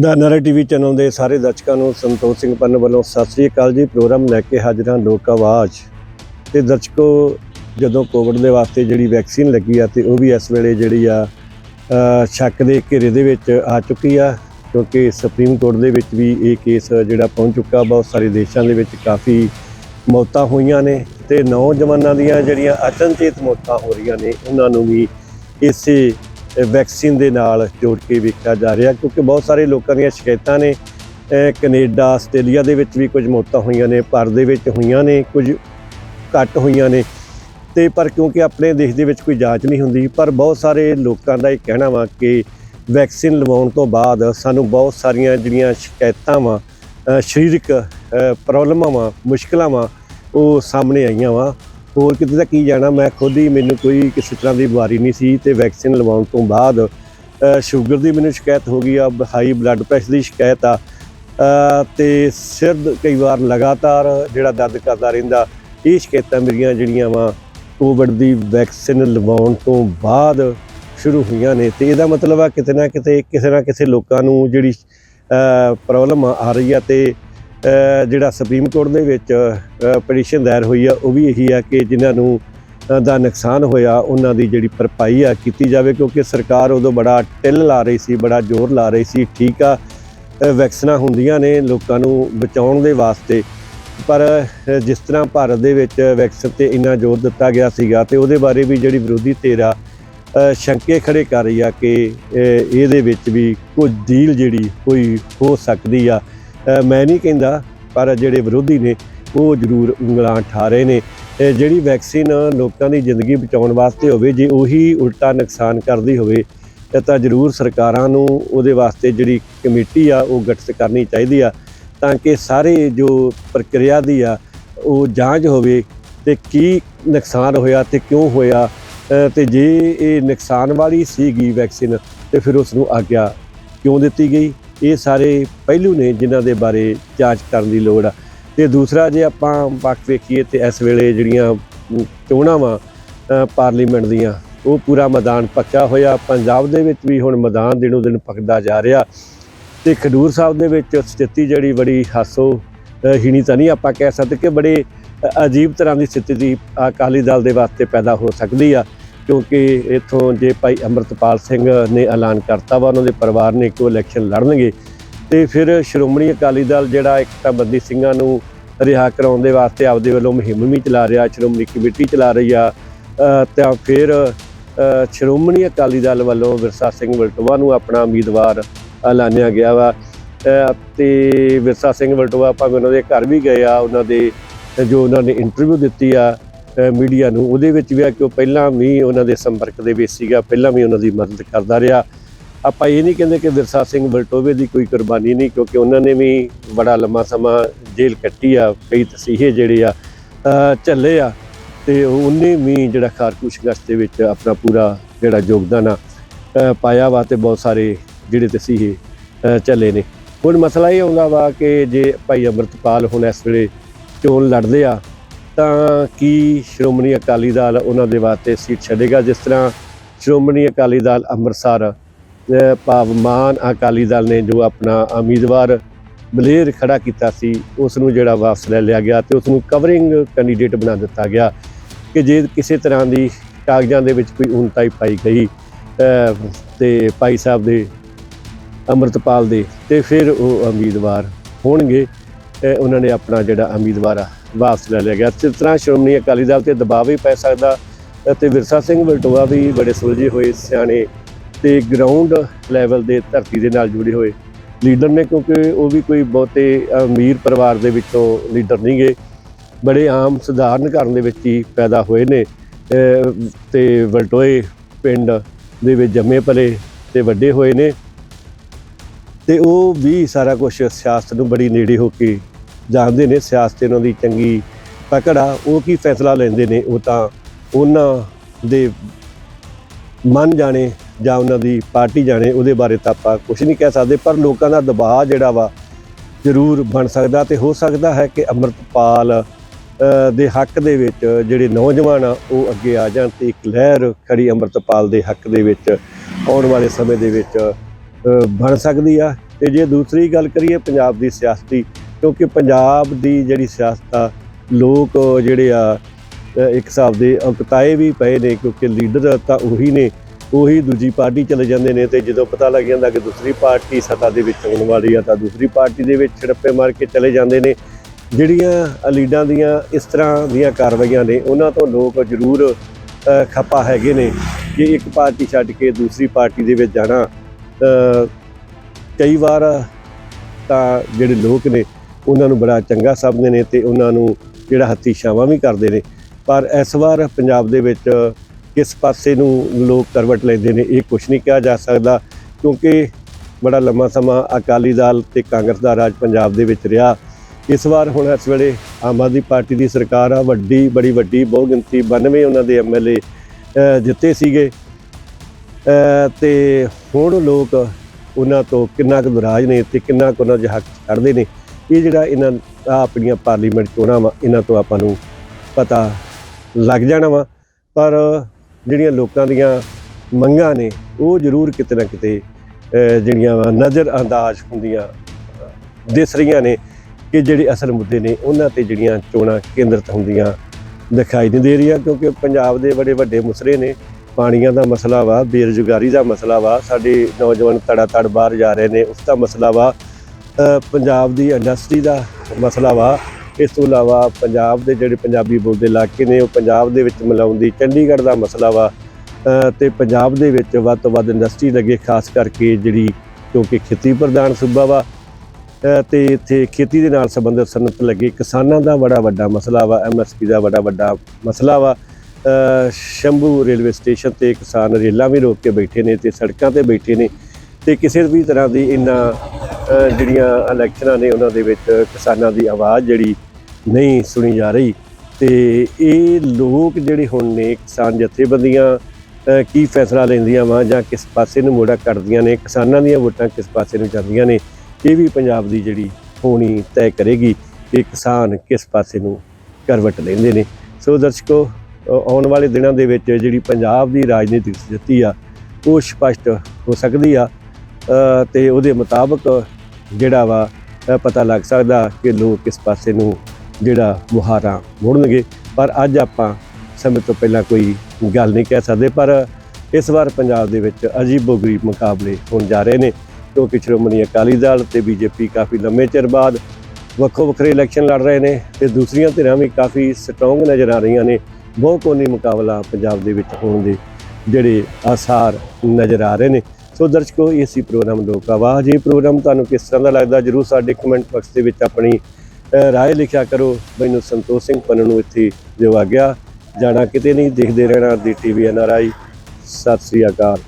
ਦਾ ਨਰਾ TV channel ਦੇ ਸਾਰੇ ਦਰਸ਼ਕਾਂ ਨੂੰ ਸੰਤੋਖ ਸਿੰਘ ਪੰਨ ਵੱਲੋਂ ਸਤਿ ਸ੍ਰੀ ਅਕਾਲ ਜੀ। ਪ੍ਰੋਗਰਾਮ ਲੈ ਕੇ ਹਾਜ਼ਰ ਹਾਂ ਲੋਕ ਆਵਾਜ਼। ਤੇ ਦਰਸ਼ਕੋ, ਜਦੋਂ ਕੋਵਿਡ ਦੇ ਵਾਸਤੇ ਜਿਹੜੀ ਵੈਕਸੀਨ ਲੱਗੀ ਆ ਤੇ ਉਹ ਵੀ ਇਸ ਵੇਲੇ ਜਿਹੜੀ ਆ ਸ਼ੱਕ ਦੇ ਘੇਰੇ ਦੇ ਵਿੱਚ ਆ ਚੁੱਕੀ ਆ, ਕਿਉਂਕਿ ਸੁਪਰੀਮ ਕੋਰਟ ਦੇ ਵਿੱਚ ਵੀ ਇਹ ਕੇਸ ਜਿਹੜਾ ਪਹੁੰਚ ਚੁੱਕਾ, ਬਹੁਤ ਸਾਰੇ ਦੇਸ਼ਾਂ ਦੇ ਵਿੱਚ ਕਾਫੀ ਮੌਤਾਂ ਹੋਈਆਂ ਨੇ ਤੇ ਨੌਜਵਾਨਾਂ ਦੀਆਂ ਜਿਹੜੀਆਂ ਅਚਨਚੇਤ ਮੌਤਾਂ ਹੋ ਰਹੀਆਂ ਨੇ, ਉਹਨਾਂ ਨੂੰ ਵੀ ਇਸੇ ਵੈਕਸੀਨ ਦੇ ਨਾਲ ਜੋੜ ਕੇ ਵੇਖਿਆ ਜਾ ਰਿਹਾ, ਕਿਉਂਕਿ ਬਹੁਤ ਸਾਰੇ ਲੋਕਾਂ ਦੀਆਂ ਸ਼ਿਕਾਇਤਾਂ ਨੇ। ਅਹ ਕੈਨੇਡਾ, ਆਸਟ੍ਰੇਲੀਆ ਦੇ ਵਿੱਚ ਵੀ ਕੁਝ ਮੌਤਾਂ ਹੋਈਆਂ ਨੇ, ਭਾਰਤ ਦੇ ਵਿੱਚ ਹੋਈਆਂ ਨੇ, ਕੁਝ ਘੱਟ ਹੋਈਆਂ ਨੇ। ਤੇ ਪਰ ਕਿਉਂਕਿ ਆਪਣੇ ਦੇਸ਼ ਦੇ ਵਿੱਚ ਕੋਈ ਜਾਂਚ ਨਹੀਂ ਹੁੰਦੀ, ਪਰ ਬਹੁਤ ਸਾਰੇ ਲੋਕਾਂ ਦਾ ਇਹ ਕਹਿਣਾ ਵਾ ਕਿ ਵੈਕਸੀਨ ਲਵਾਉਣ ਤੋਂ ਬਾਅਦ ਸਾਨੂੰ ਬਹੁਤ ਸਾਰੀਆਂ ਜਿਹੜੀਆਂ ਸ਼ਿਕਾਇਤਾਂ ਵਾ ਸਰੀਰਕ ਪ੍ਰੋਬਲਮਾਂ ਵਾ, ਮੁਸ਼ਕਲਾਂ ਵਾ, ਉਹ ਸਾਹਮਣੇ ਆਈਆਂ ਵਾ। ਹੋਰ ਕਿਤੇ ਤਾਂ ਕੀ ਜਾਣਾ? ਮੈਂ ਖੁਦ ਹੀ ਮੈਨੂੰ ਕੋਈ ਕਿਸੇ ਤਰ੍ਹਾਂ ਦੀ ਬਿਮਾਰੀ ਨਹੀਂ ਸੀ ਤੇ ਵੈਕਸੀਨ ਲਵਾਉਣ ਤੋਂ ਬਾਅਦ ਸ਼ੂਗਰ ਦੀ ਮੈਨੂੰ ਸ਼ਿਕਾਇਤ ਹੋ ਗਈ ਆ ਹਾਈ ਬਲੱਡ ਪ੍ਰੈਸ਼ਰ ਦੀ ਸ਼ਿਕਾਇਤ ਆ ਅ, ਤੇ ਸਿਰ ਕਈ ਵਾਰ ਲਗਾਤਾਰ ਜਿਹੜਾ ਦਰਦ ਕਰਦਾ ਰਹਿੰਦਾ ਇਹ ਸ਼ਿਕਾਇਤਾਂ ਮੇਰੀਆਂ ਜਿਹੜੀਆਂ ਵਾ ਕੋਵਿਡ ਦੀ ਵੈਕਸੀਨ ਲਵਾਉਣ ਤੋਂ ਬਾਅਦ ਸ਼ੁਰੂ ਹੋਈਆਂ ਨੇ ਤੇ ਇਹਦਾ ਮਤਲਬ ਆ ਕਿਤੇ ਨਾ ਕਿਤੇ ਕਿਸੇ ਨਾ ਕਿਸੇ ਲੋਕਾਂ ਨੂੰ ਜਿਹੜੀ ਪ੍ਰੋਬਲਮ ਆ ਰਹੀ ਆ ਤੇ ਜਿਹੜਾ ਸੁਪਰੀਮ ਕੋਰਟ ਦੇ ਵਿੱਚ ਪਟੀਸ਼ਨ ਦਾਇਰ ਹੋਈ ਆ, ਉਹ ਵੀ ਇਹੀ ਆ ਕਿ ਜਿਨ੍ਹਾਂ ਨੂੰ ਦਾ ਨੁਕਸਾਨ ਹੋਇਆ, ਉਹਨਾਂ ਦੀ ਜਿਹੜੀ ਭਰਪਾਈ ਆ ਕੀਤੀ ਜਾਵੇ, ਕਿਉਂਕਿ ਸਰਕਾਰ ਉਦੋਂ ਬੜਾ ਟਿੱਲ ਲਾ ਰਹੀ ਸੀ, ਬੜਾ ਜ਼ੋਰ ਲਾ ਰਹੀ ਸੀ, ਠੀਕ ਆ ਵੈਕਸੀਨਾਂ ਹੁੰਦੀਆਂ ਨੇ ਲੋਕਾਂ ਨੂੰ ਬਚਾਉਣ ਦੇ ਵਾਸਤੇ। ਪਰ ਜਿਸ ਤਰ੍ਹਾਂ ਭਾਰਤ ਦੇ ਵਿੱਚ ਵੈਕਸੀਨ ਤੇ ਇੰਨਾ ਜ਼ੋਰ ਦਿੱਤਾ ਗਿਆ ਸੀਗਾ, ਤੇ ਉਹਦੇ ਬਾਰੇ ਵੀ ਜਿਹੜੀ ਵਿਰੋਧੀ ਧਿਰ ਆ ਸ਼ੰਕੇ ਖੜੇ ਕਰ ਰਹੀ ਆ ਕਿ ਇਹਦੇ ਵਿੱਚ ਵੀ ਕੋਈ ਡੀਲ ਜਿਹੜੀ ਕੋਈ ਹੋ ਸਕਦੀ ਆ। ਮੈਂ ਨਹੀਂ ਕਹਿੰਦਾ ਪਰ ਜਿਹੜੇ ਵਿਰੋਧੀ ਨੇ ਉਹ ਜ਼ਰੂਰ ਉਂਗਲਾਂ ਠਾ ਰਹੇ ਨੇ। ਜਿਹੜੀ ਵੈਕਸੀਨ ਲੋਕਾਂ ਦੀ ਜ਼ਿੰਦਗੀ ਬਚਾਉਣ ਵਾਸਤੇ ਹੋਵੇ ਜੇ ਉਹੀ ਉਲਟਾ ਨੁਕਸਾਨ ਕਰਦੀ ਹੋਵੇ ਤਾਂ ਜ਼ਰੂਰ ਸਰਕਾਰਾਂ ਨੂੰ ਉਹਦੇ ਵਾਸਤੇ ਜਿਹੜੀ ਕਮੇਟੀ ਆ ਉਹ ਗਠਿਤ ਕਰਨੀ ਚਾਹੀਦੀ ਆ ਤਾਂ ਕਿ ਸਾਰੇ ਜੋ ਪ੍ਰਕਿਰਿਆ ਦੀ ਆ ਉਹ ਜਾਂਚ ਹੋਵੇ ਤੇ ਕੀ ਨੁਕਸਾਨ ਹੋਇਆ ਤੇ ਕਿਉਂ ਹੋਇਆ ਅ, ਤੇ ਜੇ ਇਹ ਨੁਕਸਾਨ ਵਾਲੀ ਸੀਗੀ ਵੈਕਸੀਨ ਤੇ ਫਿਰ ਉਸ ਨੂੰ ਆਗਿਆ ਕਿਉਂ ਦਿੱਤੀ ਗਈ? ਇਹ ਸਾਰੇ ਪਹਿਲੂ ਨੇ ਜਿਨ੍ਹਾਂ ਦੇ ਬਾਰੇ ਜਾਂਚ ਕਰਨ ਦੀ ਲੋੜ ਆ। ਤੇ ਦੂਸਰਾ ਜੇ ਆਪਾਂ ਪੱਖ ਵੇਖੀਏ ਤੇ ਇਸ ਵੇਲੇ ਜਿਹੜੀਆਂ ਚੋਣਾਂ ਵਾ ਪਾਰਲੀਮੈਂਟ ਦੀਆਂ, ਉਹ ਪੂਰਾ ਮੈਦਾਨ ਪੱਕਾ ਹੋਇਆ। ਪੰਜਾਬ ਦੇ ਵਿੱਚ ਵੀ ਹੁਣ ਮੈਦਾਨ ਦਿਨੋ ਦਿਨ ਪੱਕਦਾ ਜਾ ਰਿਹਾ। ਤੇ ਖਡੂਰ ਸਾਹਿਬ ਦੇ ਵਿੱਚ ਸਥਿਤੀ ਜਿਹੜੀ ਬੜੀ ਹਾਸੋ ਹੀਣੀ ਤਾਂ ਨਹੀਂ ਆਪਾਂ ਕਹਿ ਸਕਦੇ ਕਿ ਬੜੇ ਅਜੀਬ ਤਰ੍ਹਾਂ ਦੀ ਸਥਿਤੀ ਅਕਾਲੀ ਦਲ ਦੇ ਵਾਸਤੇ ਪੈਦਾ ਹੋ ਸਕਦੀ ਆ। ਕਿਉਂਕਿ ਇਥੋਂ ਜੇ ਭਾਈ ਅੰਮ੍ਰਿਤਪਾਲ ਸਿੰਘ ਨੇ ਐਲਾਨ ਕਰਤਾ ਵਾ ਉਹਨਾਂ ਦੇ ਪਰਿਵਾਰ ਨੇ ਕਿ ਉਹ ਇਲੈਕਸ਼ਨ ਲੜਨਗੇ। ਤੇ ਫਿਰ ਸ਼੍ਰੋਮਣੀ ਅਕਾਲੀ ਦਲ ਜਿਹੜਾ ਇੱਕ ਤਾਂ ਬੰਦੀ ਸਿੰਘਾਂ ਨੂੰ ਰਿਹਾ ਕਰਾਉਣ ਦੇ ਵਾਸਤੇ ਆਪਦੇ ਵੱਲੋਂ ਮੁਹਿੰਮ ਵੀ ਚਲਾ ਰਿਹਾ ਸ਼੍ਰੋਮਣੀ ਕਮੇਟੀ ਚਲਾ ਰਹੀ ਆ। ਤਾਂ ਫਿਰ ਸ਼੍ਰੋਮਣੀ ਅਕਾਲੀ ਦਲ ਵੱਲੋਂ ਵਿਰਸਾ ਸਿੰਘ ਵਲਟੋਆ ਨੂੰ ਆਪਣਾ ਉਮੀਦਵਾਰ ਐਲਾਨਿਆ ਗਿਆ ਵਾ। ਅ, ਤੇ ਵਿਰਸਾ ਸਿੰਘ ਵਲਟੋਆ ਭਾਵੇਂ ਉਹਨਾਂ ਦੇ ਘਰ ਵੀ ਗਏ ਆ ਉਹਨਾਂ ਦੇ ਜੋ ਉਹਨਾਂ ਨੇ ਇੰਟਰਵਿਊ ਦਿੱਤੀ ਆ ਮੀਡੀਆ ਨੂੰ, ਉਹਦੇ ਵਿੱਚ ਵੀ ਆ ਕਿ ਉਹ ਪਹਿਲਾਂ ਵੀ ਉਹਨਾਂ ਦੇ ਸੰਪਰਕ ਦੇ ਵਿੱਚ ਸੀਗਾ, ਪਹਿਲਾਂ ਵੀ ਉਹਨਾਂ ਦੀ ਮਦਦ ਕਰਦਾ ਰਿਹਾ। ਆਪਾਂ ਇਹ ਨਹੀਂ ਕਹਿੰਦੇ ਕਿ ਵਿਰਸਾ ਸਿੰਘ ਬਲਟੋਵੇ ਦੀ ਕੋਈ ਕੁਰਬਾਨੀ ਨਹੀਂ, ਕਿਉਂਕਿ ਉਹਨਾਂ ਨੇ ਵੀ ਬੜਾ ਲੰਮਾ ਸਮਾਂ ਜੇਲ੍ਹ ਕੱਟੀ ਆ, ਕਈ ਤਸੀਹੇ ਜਿਹੜੇ ਆ ਝੱਲੇ ਆ, ਤੇ ਉਹਨੇ ਵੀ ਜਿਹੜਾ ਖਾਰਕੂ ਸੰਘਰਸ਼ ਦੇ ਵਿੱਚ ਆਪਣਾ ਪੂਰਾ ਜਿਹੜਾ ਯੋਗਦਾਨ ਆ ਪਾਇਆ ਵਾ ਤੇ ਬਹੁਤ ਸਾਰੇ ਜਿਹੜੇ ਤਸੀਹੇ ਝੱਲੇ ਨੇ। ਹੁਣ ਮਸਲਾ ਇਹ ਆਉਂਦਾ ਵਾ ਕਿ ਜੇ ਭਾਈ ਅੰਮ੍ਰਿਤਪਾਲ ਹੁਣ ਇਸ ਵੇਲੇ ਚੋਣ ਲੜਦੇ ਆ ਤਾਂ ਕੀ ਸ਼੍ਰੋਮਣੀ ਅਕਾਲੀ ਦਲ ਉਹਨਾਂ ਦੇ ਵਾਸਤੇ ਸੀਟ ਛੱਡੇਗਾ? ਜਿਸ ਤਰ੍ਹਾਂ ਸ਼੍ਰੋਮਣੀ ਅਕਾਲੀ ਦਲ ਅੰਮ੍ਰਿਤਸਰ, ਅਹ ਭਾਵ ਮਾਨ ਅਕਾਲੀ ਦਲ ਨੇ ਜੋ ਆਪਣਾ ਉਮੀਦਵਾਰ ਬਲੇਰ ਖੜਾ ਕੀਤਾ ਸੀ, ਉਸ ਨੂੰ ਜਿਹੜਾ ਵਾਪਸ ਲੈ ਲਿਆ ਗਿਆ ਤੇ ਉਸ ਨੂੰ ਕਵਰਿੰਗ ਕੈਂਡੀਡੇਟ ਬਣਾ ਦਿੱਤਾ ਗਿਆ ਕਿ ਜੇ ਕਿਸੇ ਤਰ੍ਹਾਂ ਦੀ ਕਾਗਜ਼ਾਂ ਦੇ ਵਿੱਚ ਕੋਈ ਉਨਤਾਈ ਪਾਈ ਗਈ, ਅਹ ਤੇ ਭਾਈ ਸਾਹਿਬ ਦੇ, ਅੰਮ੍ਰਿਤਪਾਲ ਦੇ ਤੇ ਫਿਰ ਉਹ ਉਮੀਦਵਾਰ ਹੋਣਗੇ ਉਹਨਾਂ ਨੇ ਆਪਣਾ ਜਿਹੜਾ ਉਮੀਦਵਾਰ ਆ ਵਾਪਸ ਲੈ ਲਿਆ ਗਿਆ। ਇਸ ਤਰ੍ਹਾਂ ਸ਼੍ਰੋਮਣੀ ਅਕਾਲੀ ਦਲ ਤੇ ਦਬਾਅ ਵੀ ਪੈ ਸਕਦਾ ਅਤੇ ਵਿਰਸਾ ਸਿੰਘ ਵਲਟੋਆ ਵੀ ਬੜੇ ਸੁਲਝੇ ਹੋਏ ਸਿਆਣੇ ਤੇ ਗਰਾਊਂਡ ਲੈਵਲ ਦੇ ਧਰਤੀ ਦੇ ਨਾਲ ਜੁੜੇ ਹੋਏ ਲੀਡਰ ਨੇ ਕਿਉਂਕਿ ਉਹ ਵੀ ਕੋਈ ਬਹੁਤੇ ਅਮੀਰ ਪਰਿਵਾਰ ਦੇ ਵਿੱਚੋਂ ਲੀਡਰ ਨਹੀਂ ਗਏ ਬੜੇ ਆਮ ਸਧਾਰਨ ਘਰ ਦੇ ਵਿੱਚ ਹੀ ਪੈਦਾ ਹੋਏ ਨੇ। ਅਹ ਤੇ ਵਲਟੋਏ ਪਿੰਡ ਦੇ ਵਿੱਚ ਜੰਮੇ ਪਲੇ ਤੇ ਵੱਡੇ ਹੋਏ ਨੇ। ਤੇ ਉਹ ਵੀ ਸਾਰਾ ਕੁਝ ਸਿਆਸਤ ਨੂੰ ਬੜੀ ਨੇੜੇ ਹੋ ਕੇ ਜਾਣਦੇ ਨੇ, ਸਿਆਸਤ ਉਹਨਾਂ ਦੀ ਚੰਗੀ ਪਕੜ ਆ ਉਹ ਕੀ ਫੈਸਲਾ ਲੈਂਦੇ ਨੇ, ਉਹ ਤਾਂ ਉਹਨਾਂ ਦੇ ਮਨ ਜਾਣੇ ਜਾਂ ਉਹਨਾਂ ਦੀ ਪਾਰਟੀ ਜਾਣੇ, ਉਹਦੇ ਬਾਰੇ ਤਾਂ ਆਪਾਂ ਕੁਝ ਨਹੀਂ ਕਹਿ ਸਕਦੇ, ਪਰ ਲੋਕਾਂ ਦਾ ਦਬਾਅ ਜਿਹੜਾ ਵਾ ਜ਼ਰੂਰ ਬਣ ਸਕਦਾ ਤੇ ਹੋ ਸਕਦਾ ਹੈ ਕਿ ਅੰਮ੍ਰਿਤਪਾਲ ਦੇ ਹੱਕ ਦੇ ਵਿੱਚ ਜਿਹੜੇ ਨੌਜਵਾਨ ਆ, ਉਹ ਅੱਗੇ ਆ ਜਾਣ ਤੇ ਇੱਕ ਲਹਿਰ ਖੜੀ ਅੰਮ੍ਰਿਤਪਾਲ ਦੇ ਹੱਕ ਦੇ ਵਿੱਚ ਆਉਣ ਵਾਲੇ ਸਮੇਂ ਦੇ ਵਿੱਚ ਬਣ ਸਕਦੀ ਆ। ਤੇ ਜੇ ਦੂਸਰੀ ਗੱਲ ਕਰੀਏ, ਪੰਜਾਬ ਦੀ ਸਿਆਸਤੀ ਕਿਉਂਕਿ ਪੰਜਾਬ ਦੀ ਜਿਹੜੀ ਸਿਆਸਤ ਆ ਲੋਕ ਜਿਹੜੇ ਆ ਇੱਕ ਹਿਸਾਬ ਦੇ ਉਕਤਾਏ ਵੀ ਪਏ ਨੇ ਕਿਉਂਕਿ ਲੀਡਰ ਤਾਂ ਉਹੀ ਨੇ ਉਹੀ ਦੂਜੀ ਪਾਰਟੀ ਚਲੇ ਜਾਂਦੇ ਨੇ ਤੇ ਜਦੋਂ ਪਤਾ ਲੱਗ ਜਾਂਦਾ ਕਿ ਦੂਸਰੀ ਪਾਰਟੀ ਸੱਤਾ ਦੇ ਵਿੱਚ ਆਉਣ ਵਾਲੀ ਆ ਤਾਂ ਦੂਸਰੀ ਪਾਰਟੀ ਦੇ ਵਿੱਚ ਛੜੱਪੇ ਮਾਰ ਕੇ ਚਲੇ ਜਾਂਦੇ ਨੇ। ਜਿਹੜੀਆਂ ਲੀਡਾਂ ਦੀਆਂ ਇਸ ਤਰ੍ਹਾਂ ਦੀਆਂ ਕਾਰਵਾਈਆਂ ਨੇ ਉਹਨਾਂ ਤੋਂ ਲੋਕ ਜ਼ਰੂਰ ਅ, ਖਪਾ ਹੈਗੇ ਨੇ ਕਿ ਇੱਕ ਪਾਰਟੀ ਛੱਡ ਕੇ ਦੂਸਰੀ ਪਾਰਟੀ ਦੇ ਵਿੱਚ ਜਾਣਾ। ਕਈ ਵਾਰ ਤਾਂ ਜਿਹੜੇ ਲੋਕ ਨੇ ਉਹਨਾਂ ਨੂੰ ਬੜਾ ਚੰਗਾ ਸਮਝਦੇ ਨੇ ਤੇ ਉਹਨਾਂ ਨੂੰ ਜਿਹੜਾ ਹੱਥੀ ਛਾਵਾਂ ਵੀ ਕਰਦੇ ਨੇ। ਪਰ ਇਸ ਵਾਰ ਪੰਜਾਬ ਦੇ ਵਿੱਚ ਕਿਸ ਪਾਸੇ ਨੂੰ ਲੋਕ ਕਰਵਟ ਲੈਂਦੇ ਨੇ ਇਹ ਕੁਝ ਨਹੀਂ ਕਿਹਾ ਜਾ ਸਕਦਾ ਕਿਉਂਕਿ ਬੜਾ ਲੰਮਾ ਸਮਾਂ ਅਕਾਲੀ ਦਲ ਤੇ ਕਾਂਗਰਸ ਦਾ ਰਾਜ ਪੰਜਾਬ ਦੇ ਵਿੱਚ ਰਿਹਾ। ਇਸ ਵਾਰ ਹੁਣ ਇਸ ਵੇਲੇ ਆਮ ਆਦਮੀ ਪਾਰਟੀ ਦੀ ਸਰਕਾਰ ਆ ਵੱਡੀ ਬੜੀ ਵੱਡੀ ਬਹੁਗਿਣਤੀ 92 ਉਹਨਾਂ ਦੇ ਐਮਐਲਏ ਜਿੱਤੇ ਸੀਗੇ। ਅ, ਤੇ ਹੁਣ ਲੋਕ ਉਹਨਾਂ ਤੋਂ ਕਿੰਨਾ ਕੁ ਨਾਰਾਜ਼ ਨੇ ਤੇ ਕਿੰਨਾ ਕੁ ਉਹਨਾਂ ਦੇ ਹੱਕ ਛੱਡਦੇ ਨੇ। ਇਹ ਜਿਹੜਾ ਇਹਨਾਂ ਆਪਣੀਆਂ ਪਾਰਲੀਮੈਂਟ ਚੋਣਾਂ ਵਾ, ਇਹਨਾਂ ਤੋਂ ਆਪਾਂ ਨੂੰ ਪਤਾ ਲੱਗ ਜਾਣਾ ਵਾ। ਪਰ ਜਿਹੜੀਆਂ ਲੋਕਾਂ ਦੀਆਂ ਮੰਗਾਂ ਨੇ, ਉਹ ਜ਼ਰੂਰ ਕਿਤੇ ਨਾ ਕਿਤੇ ਜਿਹੜੀਆਂ ਵਾ ਨਜ਼ਰ ਅੰਦਾਜ਼ ਹੁੰਦੀਆਂ ਦਿਸ ਰਹੀਆਂ ਨੇ ਕਿ ਜਿਹੜੇ ਅਸਲ ਮੁੱਦੇ ਨੇ, ਉਹਨਾਂ ਤੇ ਜਿਹੜੀਆਂ ਚੋਣਾਂ ਕੇਂਦਰਿਤ ਹੁੰਦੀਆਂ ਦਿਖਾਈ ਨਹੀਂ ਦੇ ਰਹੀਆਂ, ਕਿਉਂਕਿ ਪੰਜਾਬ ਦੇ ਬੜੇ ਵੱਡੇ ਮਸਲੇ ਨੇ। ਪਾਣੀਆਂ ਦਾ ਮਸਲਾ ਵਾ, ਬੇਰੁਜ਼ਗਾਰੀ ਦਾ ਮਸਲਾ ਵਾ, ਸਾਡੇ ਨੌਜਵਾਨ ਤੜਾ ਤੜ ਬਾਹਰ ਜਾ ਰਹੇ ਨੇ, ਉਸ ਦਾ ਮਸਲਾ ਵਾ ਪੰਜਾਬ ਦੀ ਇੰਡਸਟਰੀ ਦਾ ਮਸਲਾ ਵਾ ਇਸ ਤੋਂ ਇਲਾਵਾ ਪੰਜਾਬ ਦੇ ਜਿਹੜੇ ਪੰਜਾਬੀ ਬੋਲਦੇ ਇਲਾਕੇ ਨੇ ਉਹ ਪੰਜਾਬ ਦੇ ਵਿੱਚ ਮਿਲਾਉਣ ਦੀ ਚੰਡੀਗੜ੍ਹ ਦਾ ਮਸਲਾ ਵਾ। ਅ, ਤੇ ਪੰਜਾਬ ਦੇ ਵਿੱਚ ਵੱਧ ਤੋਂ ਵੱਧ ਇੰਡਸਟਰੀ ਲੱਗੇ ਖਾਸ ਕਰਕੇ ਜਿਹੜੀ ਕਿਉਂਕਿ ਖੇਤੀ ਪ੍ਰਧਾਨ ਸੂਬਾ ਵਾ। ਅ, ਤੇ ਇੱਥੇ ਖੇਤੀ ਦੇ ਨਾਲ ਸੰਬੰਧਿਤ ਸਨਅਤ ਲੱਗੇ ਕਿਸਾਨਾਂ ਦਾ ਬੜਾ ਵੱਡਾ ਮਸਲਾ ਵਾ ਐਮਐਸਪੀ ਦਾ ਬੜਾ ਵੱਡਾ ਮਸਲਾ ਵਾ। ਸ਼ੰਭੂ ਰੇਲਵੇ ਸਟੇਸ਼ਨ ਤੇ ਕਿਸਾਨ ਰੇਲਾਂ ਵੀ ਰੋਕ ਕੇ ਬੈਠੇ ਨੇ ਤੇ ਸੜਕਾਂ ਤੇ ਬੈਠੇ ਨੇ। ਤੇ ਕਿਸੇ ਵੀ ਤਰ੍ਹਾਂ ਦੀ ਇਹਨਾਂ ਜਿਹੜੀਆਂ ਇਲੈਕਸ਼ਨਾਂ ਨੇ ਉਹਨਾਂ ਦੇ ਵਿੱਚ ਕਿਸਾਨਾਂ ਦੀ ਆਵਾਜ਼ ਜਿਹੜੀ ਨਹੀਂ ਸੁਣੀ ਜਾ ਰਹੀ। ਤੇ ਇਹ ਲੋਕ ਜਿਹੜੇ ਹੁਣ ਨੇ ਕਿਸਾਨ ਜਥੇਬੰਦੀਆਂ ਕੀ ਫੈਸਲਾ ਲੈਂਦੀਆਂ ਵਾ ਜਾਂ ਕਿਸ ਪਾਸੇ ਨੂੰ ਮੋੜਾ ਕੱਢਦੀਆਂ ਨੇ, ਕਿਸਾਨਾਂ ਦੀਆਂ ਵੋਟਾਂ ਕਿਸ ਪਾਸੇ ਨੂੰ ਜਾਂਦੀਆਂ ਨੇ, ਇਹ ਵੀ ਪੰਜਾਬ ਦੀ ਜਿਹੜੀ ਹੋਣੀ ਤੈਅ ਕਰੇਗੀ ਕਿ ਕਿਸਾਨ ਕਿਸ ਪਾਸੇ ਨੂੰ ਕਰਵਟ ਲੈਂਦੇ ਨੇ। ਸੋ ਦਰਸ਼ਕੋ ਆਉਣ ਵਾਲੇ ਦਿਨਾਂ ਦੇ ਵਿੱਚ ਜਿਹੜੀ ਪੰਜਾਬ ਦੀ ਰਾਜਨੀਤਿਕ ਸਥਿਤੀ ਆ, ਉਹ ਸਪਸ਼ਟ ਹੋ ਸਕਦੀ ਆ। ਤੇ ਉਹਦੇ ਮੁਤਾਬਕ ਜਿਹੜਾ ਵਾ ਪਤਾ ਲੱਗ ਸਕਦਾ ਕਿ ਲੋਕ ਕਿਸ ਪਾਸੇ ਨੂੰ ਜਿਹੜਾ ਮੁਹਾਰਾ ਮੁੜਨਗੇ। ਪਰ ਅੱਜ ਆਪਾਂ ਸਮੇਂ ਤੋਂ ਪਹਿਲਾਂ ਕੋਈ ਗੱਲ ਨਹੀਂ ਕਹਿ ਸਕਦੇ, ਪਰ ਇਸ ਵਾਰ ਪੰਜਾਬ ਦੇ ਵਿੱਚ ਅਜੀਬੋ-ਗਰੀਬ ਮੁਕਾਬਲੇ ਹੋਣ ਜਾ ਰਹੇ ਨੇ। ਕਿਉਂਕਿ ਸ਼੍ਰੋਮਣੀ ਅਕਾਲੀ ਦਲ ਤੇ ਬੀਜੇਪੀ ਕਾਫੀ ਲੰਮੇ ਚਿਰ ਬਾਅਦ ਵੱਖੋ ਵੱਖਰੇ ਇਲੈਕਸ਼ਨ ਲੜ ਰਹੇ ਨੇ ਤੇ ਦੂਸਰੀਆਂ ਧਿਰਾਂ ਵੀ ਕਾਫੀ ਸਟਰੋਂਗ ਨਜ਼ਰ ਆ ਰਹੀਆਂ ਨੇ। ਬਹੁ ਕੋਨੀ ਮੁਕਾਬਲਾ ਪੰਜਾਬ ਦੇ ਵਿੱਚ ਹੋਣ ਦੇ ਜਿਹੜੇ ਆਸਾਰ ਨਜ਼ਰ ਆ ਰਹੇ ਨੇ। ਸੋ ਦਰਸ਼ਕੋ, ਇਹ ਸੀ ਪ੍ਰੋਗਰਾਮ ਲੋਕ ਆਵਾਜ਼। ਇਹ ਪ੍ਰੋਗਰਾਮ ਤੁਹਾਨੂੰ ਕਿਸ ਤਰ੍ਹਾਂ ਦਾ ਲੱਗਦਾ, ਜਰੂਰ ਸਾਡੇ ਕਮੈਂਟ ਬਾਕਸ ਦੇ ਵਿੱਚ ਆਪਣੀ ਰਾਏ ਲਿਖਿਆ ਕਰੋ। ਮੈਨੂੰ ਸੰਤੋਖ ਸਿੰਘ ਪੰਨ ਨੂੰ ਇੱਥੇ ਜੋ ਗਿਆ ਜਾਣਾ ਕਿਤੇ ਨਹੀਂ, ਦੇਖਦੇ ਰਹਿਣਾ ਦੀ ਟੀਵੀ ਐਨਆਰਆਈ ਸਤਿ ਸ੍ਰੀ ਅਕਾਲ।